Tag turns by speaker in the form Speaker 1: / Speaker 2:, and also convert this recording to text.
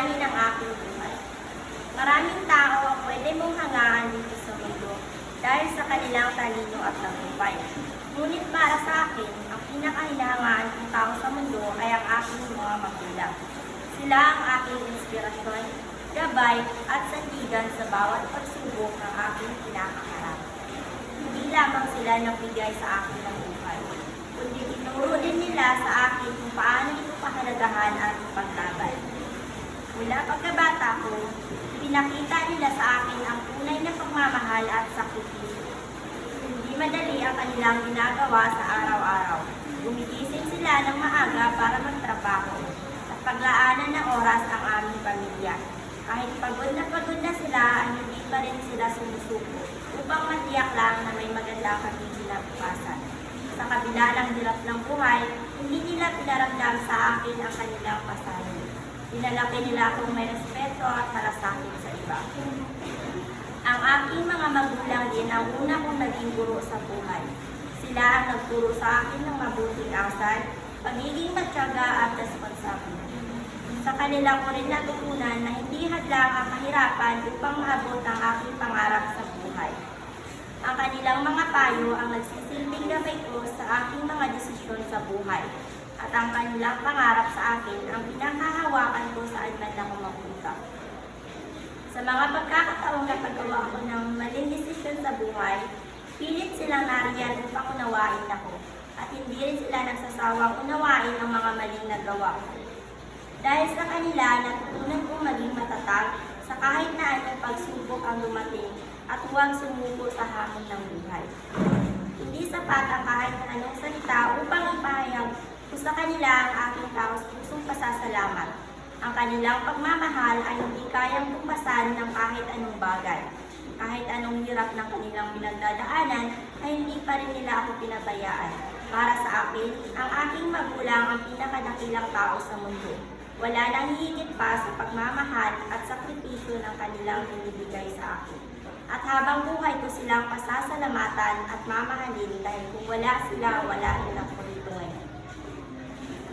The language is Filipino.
Speaker 1: bayani ng aking buhay. Maraming tao ang pwede mong hangaan dito sa mundo dahil sa kanilang talino at tagumpay. Ngunit para sa akin, ang pinakahinahangaan kong tao sa mundo ay ang aking mga magulang. Sila ang aking inspirasyon, gabay at sandigan sa bawat pagsubok ng aking kinakaharap. Hindi lamang sila nagbigay sa akin ng buhay, kundi tinuro din nila sa akin kung pagkabata ko, pinakita nila sa akin ang tunay na pagmamahal at sakripisyo. Hindi madali ang kanilang ginagawa sa araw-araw. Gumigising sila ng maaga para magtrabaho at paglaanan ng oras ang aming pamilya. Kahit pagod na pagod na sila, hindi pa rin sila sumusuko upang matiyak lang na may maganda kaming kinabukasan. Sa kabila ng hirap ng buhay, hindi nila pinaramdam sa akin ang kanilang pasanin. Pinalaki nila akong may respeto at malasakit sa iba. Ang aking mga magulang din ang una kong naging guro sa buhay. Sila ang nagturo sa akin ng mabuting asal, pagiging matyaga at responsable. Sa kanila ko rin natutunan na hindi hadlang ang kahirapan upang maabot ang aking pangarap sa buhay. Ang kanilang mga payo ang nagsisilbing gabay ko sa aking mga desisyon sa buhay. At ang kanilang pangarap sa akin ang pinanghahawakan ko saan man ako mapunta. Sa mga pagkakataong napagawa ko ng maling desisyon sa buhay, pilit silang nariyan upang unawain ako. At hindi rin sila nagsasawang unawain ang mga maling nagawa ko. Dahil sa kanila, natutunan kong maging matatag sa kahit na anong pagsubok ang dumating at huwag sumuko sa hamon ng buhay. Hindi sapat ang kahit na anong salita upang ipahayag ko sa kanila ang aking taos pusong pasasalamat. Ang kanilang pagmamahal ay hindi kayang tumpasan ng kahit anong bagay. Kahit anong hirap ng kanilang pinagdadaanan, ay hindi pa rin nila ako pinabayaan. Para sa akin, ang aking magulang ang pinakadakilang tao sa mundo. Wala nang higit pa sa pagmamahal at sakripisyo ng kanilang binibigay sa akin. At habang buhay ko silang pasasalamatan at mamahalin dahil kung wala sila, wala rin ako rito ngayon.